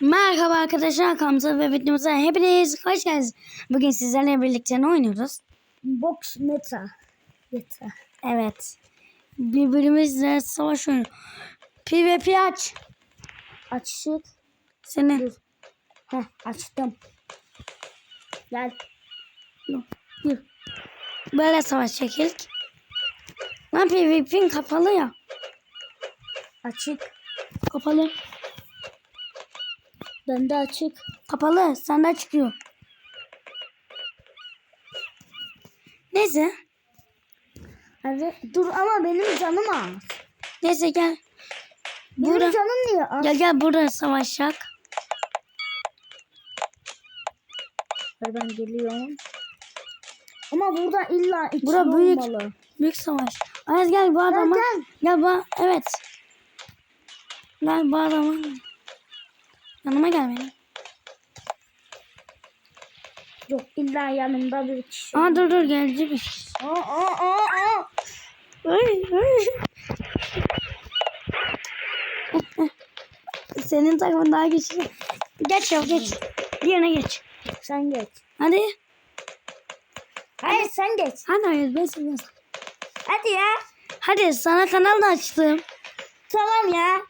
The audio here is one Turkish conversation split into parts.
Merhaba arkadaşlar Kamsa ve videomuza hepiniz hoş geldiniz. Bugün sizlerle birlikte ne oynuyoruz? Box meta. Meta. Evet. Birbirimizle savaş oyunu. PvP aç. Açık. Seni. Dur. Heh açtım. Gel. Dur. Böyle savaş çekil. Lan PvP'in kapalı ya. Açık. Kapalı. Bende açık. Kapalı. Sende çıkıyor. Neyse. Evet. Dur ama benim canım az. Neyse gel. Benim Burada. canım niye az? Gel gel burada savaşacak. Ben geliyorum. Ama burada illa ikili Bura büyük. olmalı. Büyük savaş. Ayaz gel bu adama. gel. Gel bu. Evet. Gel bu adama. Yanıma gel benim. Yok illa yanımda bir kişi. Aa dur dur gelecek bir şey. Aa, aa, aa, aa. Ay, ay. Senin takımın daha güçlü. Geç ya geç. Diğerine geç. Sen geç. Hadi. Hayır sen geç. Hadi Ayaz ben seviyorum. Hadi ya. Hadi sana kanal da açtım. Tamam ya.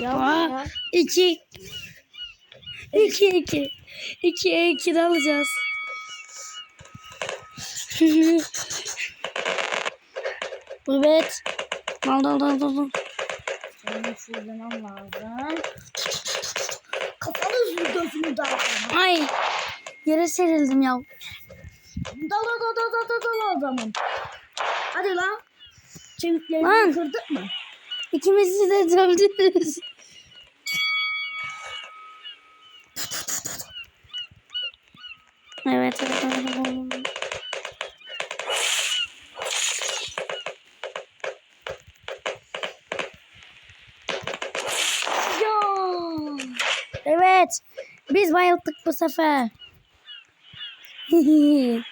Ya, Aa, ya. iki. İki iki. İki iki alacağız. evet. Al al al al. al. Senin şuradan lazım. Kafanı gözünü dağıtın. Ay. Yere serildim ya. Dal dal dal dal dal dal o zaman. Hadi lan. Çeviklerini kırdık mı? İkimizi de dövdünüz. Evet. Ya. Evet. Biz bayıldık bu sefer.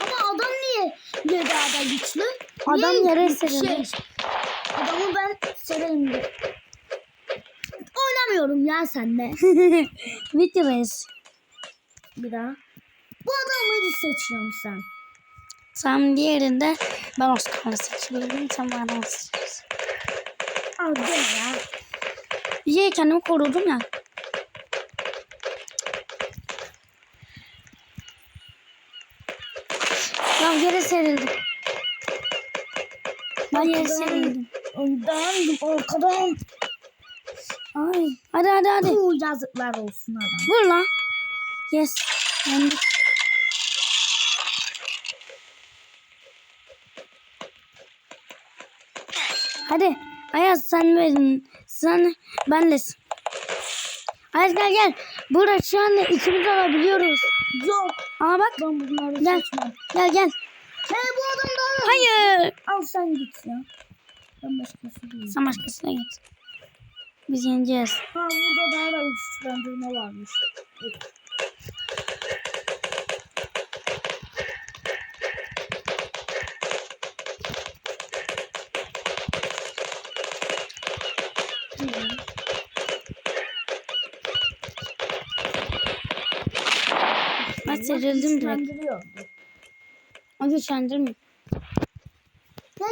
Ama adam niye niye daha da güçlü? Adam yere şey- serildi. Adamı ben sereyim de. Oynamıyorum ya senle. Videodayız. Bir daha. Bu adamı seçiyorum sen. Tam diğerinde ben Oscar'ı seçiyorum. Sen bana seçiyorsun. Al gel ya. İyi kendimi korudum ya. Ya yere serildim. Yere serildim. Ondan arkadan. Ay. Hadi hadi hadi. Bu yazıklar olsun adam. Vur lan. Yes. Yendik. Hadi. Ayaz sen verin. Sen benlesin. Ayaz gel gel. Burada şu anda ikimiz alabiliyoruz. Yok. Ama bak. Ben bunları Gel. seçmem. Gel gel. Hey bu adam Hayır. Al sen git ya. Ben başkası değilim. Sen başkasına git. Biz yeneceğiz. Ha burada daha da güçlendirme varmış. Ben serildim direkt. Güçlendiriyor. O güçlendirmiyor.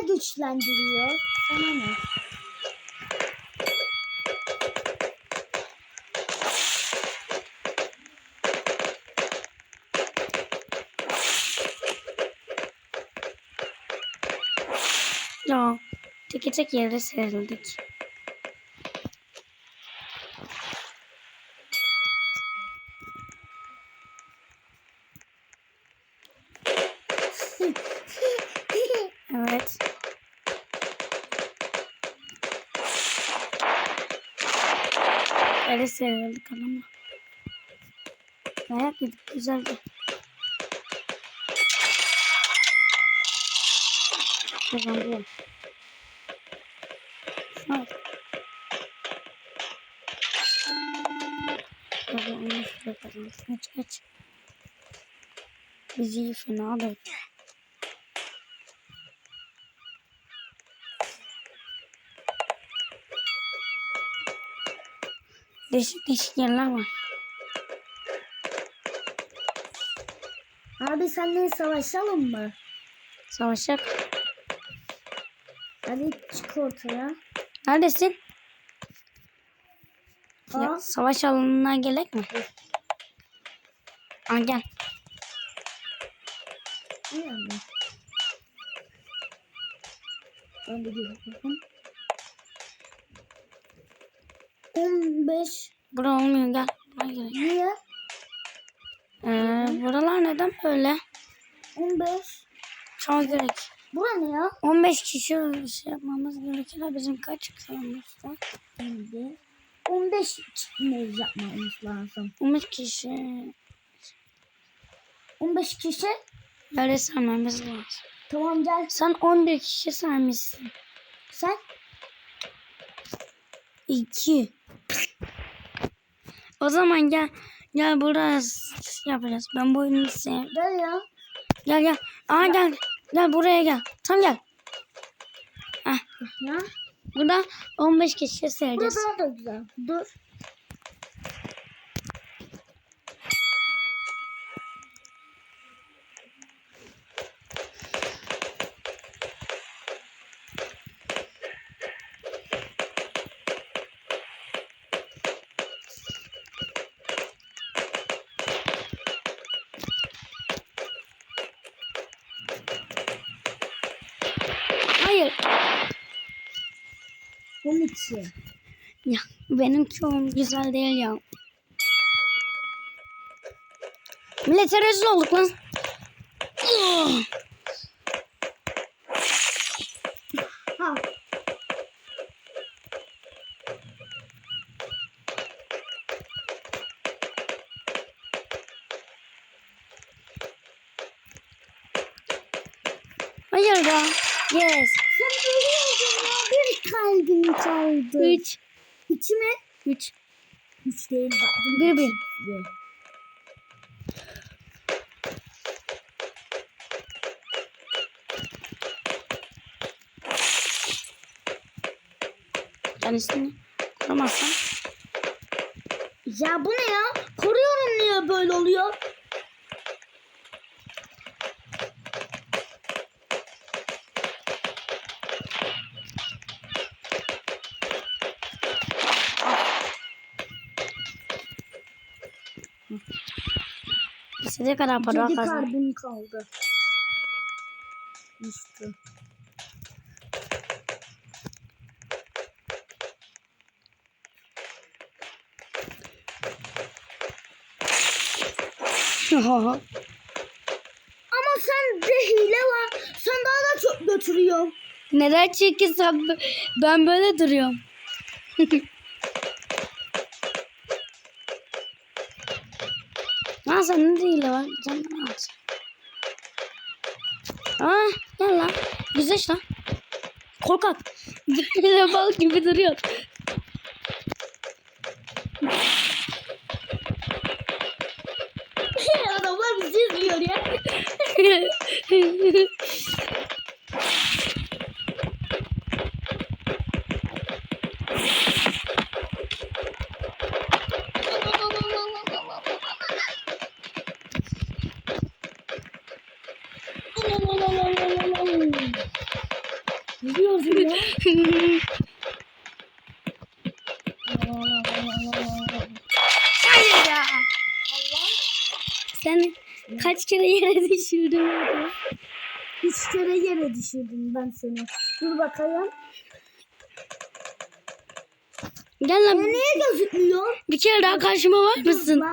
Güçlendiriyor? Sana ne? Ya. Teke tek yere serildik. yedik adamla. Dayak yedik güzeldi. Kazandım. Evet. Kazanmış ve kazanmış. Kaç kaç. Bizi fena alır. Değişik değişik yerler var. Abi seninle savaşalım mı? Savaşacak. Hadi çık ortaya. Neredesin? Aa, Ya, savaş alanına gerek mi? Aa, gel. ne yani? Ben de gözüküyorum. 15. Bura olmuyor gel. Niye? Ee, buralar neden böyle? 15. Çok gerek. Bura ne ya? 15 kişi şey yapmamız gerekir. bizim kaç var? Şimdi 15 ne yapmamız lazım? 15 kişi. 15 kişi. Öyle sarmamız lazım. Tamam gel. Sen 11 kişi sarmışsın. Sen 2. O zaman gel. Gel burası yapacağız. Ben bu oyunu sevdim. gel ya. Gel gel. Aa gel. Gel buraya gel. Tam gel. Ya. Burada 15 kişi Burada sereceğiz. daha da güzel. Dur. Hayır. 12. Ya benimki o güzel değil ya. Millete rezil olduk lan. Ha. Hayır da. Yes. Sen böyle oldun ya. Bir kalbin çaldı. 3. İki mi? 3. 3 değil. Bak, Bir, üç. bir. Bir. Kendisini kuramazsan. Ya bu ne ya? Koruyorum niye böyle oluyor? İstediği kadar para kazan. kalbim kaldı. İşte. Ama sen de hile var. Sen daha da çok götürüyorsun. Neden çünkü sen, ben böyle duruyorum. sen ne değil var? Canını at. Aa gel lan. Güzel lan. Korkak. Dikkat bal gibi duruyor. Adamlar bizi izliyor ya. kaç kere yere düşürdün orada? Üç kere yere düşürdüm ben seni. Dur bakayım. Gel Ya lan niye gözükmüyor? bir kere daha karşıma var mısın?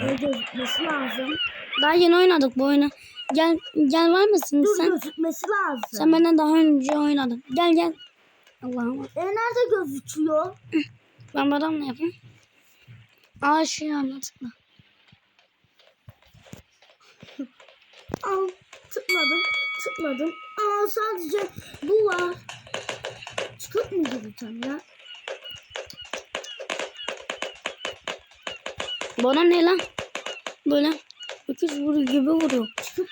Ne gözükmesi lazım? Daha yeni oynadık bu oyunu. Gel gel var mısın Dur sen? gözükmesi lazım. Sen benden daha önce oynadın. Gel gel. Allah'ım. E nerede gözüküyor? Ben bu adamla yapayım. Aa şu yana Al tıkladım tıkladım. Aa sadece bu var. Çıkıp mı gireceğim ya? Bana ne lan? Böyle öküz vuruyor gibi vuruyor. Çıkıp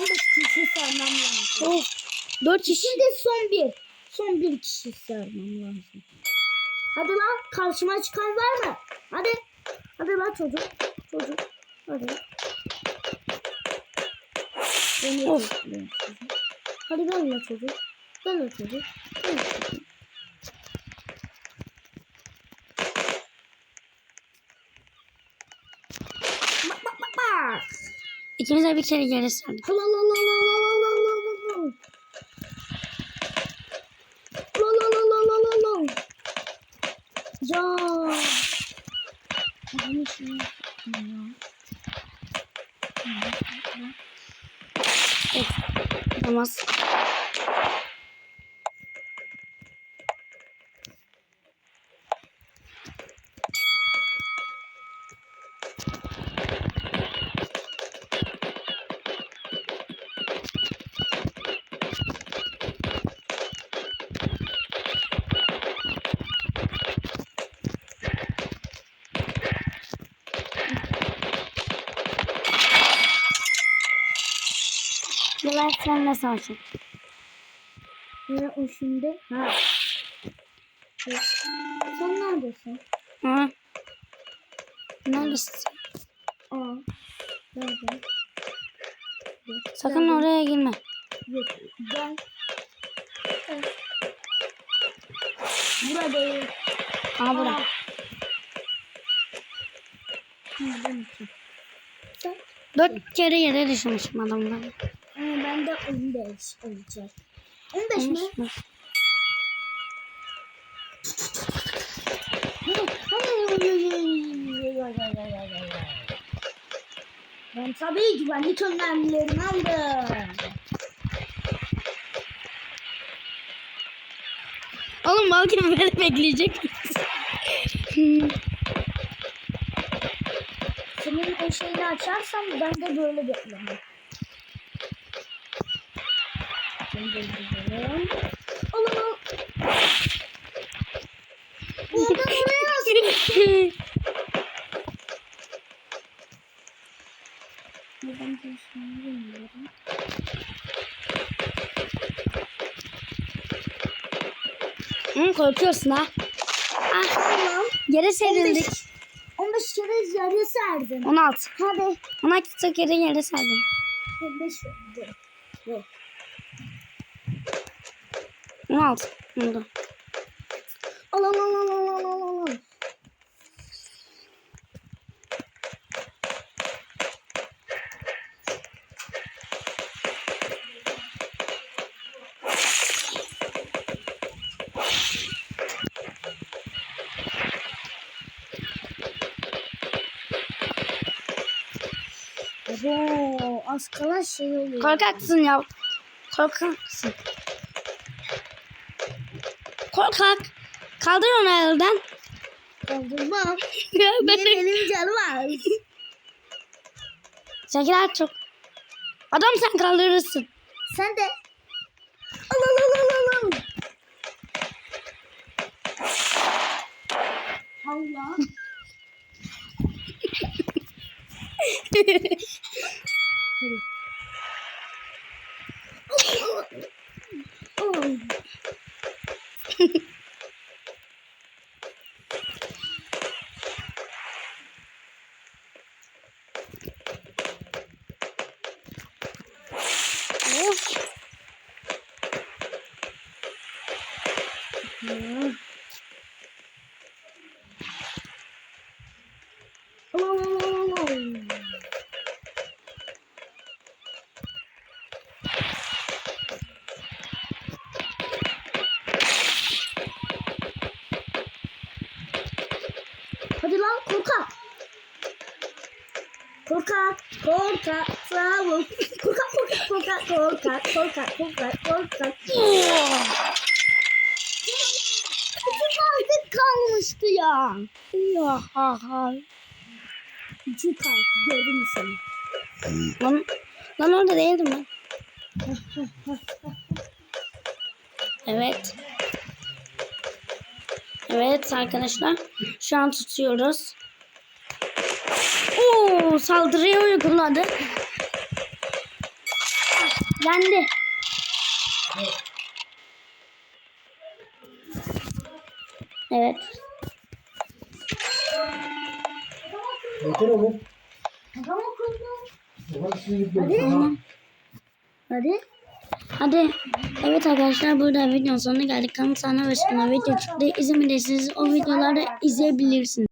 15 kişi sarmam lazım. Oh. Dört kişi. Şimdi son bir. Son bir kişi sarmam lazım. Hadi lan karşıma çıkan var mı? Hadi. Hadi lan çocuk. Çocuk. Hadi. Beni Of. Hadi gel lan çocuk. Gel lan çocuk. Gel lan çocuk. Bak bak bak bak. İkimiz de bir kere geri sardık. ます。Yıllar senle savaşın. Ne o şimdi? Ha. Sen neredesin? Ha? Neredesin? Aa. Nerede? Sakın oraya girme. Yok. Gel. Buradayım. Aha burada. Ben? Dört kere yere düşmüşüm adamdan. Ama ben de 15 olacak. 15 mi? Olmuş mu? Ben tabii güvenlik önlemlerini aldım. Oğlum de böyle bekleyecek? Senin o şeyini açarsam ben de böyle beklemem. Şimdi gidelim. Alın al. Bu adam buraya? Neden konuşmayı bilmiyorum. Hı, korkuyorsun ha. Ah, Tamam. yere serildik. 15 kere yarı serdim. 16. Hadi. 16 kere yere serdim. 15 oldu. Yok. 16 oldu. Al al al al al al al al. Oo, az kala şey oluyor. Korkaksın ya. Korkaksın. Korkak. Kaldır onu elden. Kaldırmam. ben Benim elim canı var. Şeker çok. Adam sen kaldırırsın. Sen de. Al al al al, al. Allah. Oh. Hmm. Korkak, korkak, tavuk. Korkak, korkak, korkak, korkak, korkak, korkak, korkak. Küçük artık kalmıştı ya. Ya ha ha. Küçük artık gördün mü seni? Lan, lan orada değildim ben. Evet. Evet arkadaşlar. Şu an tutuyoruz. Oo saldırıyı uyguladı. Yendi. Evet. Yeter oğlum. Tamam. Tamam. Hadi. Hadi. Evet arkadaşlar burada videonun sonuna geldik. Kanal sana ve sana video çıktı. İzlemediyseniz o videoları izleyebilirsiniz.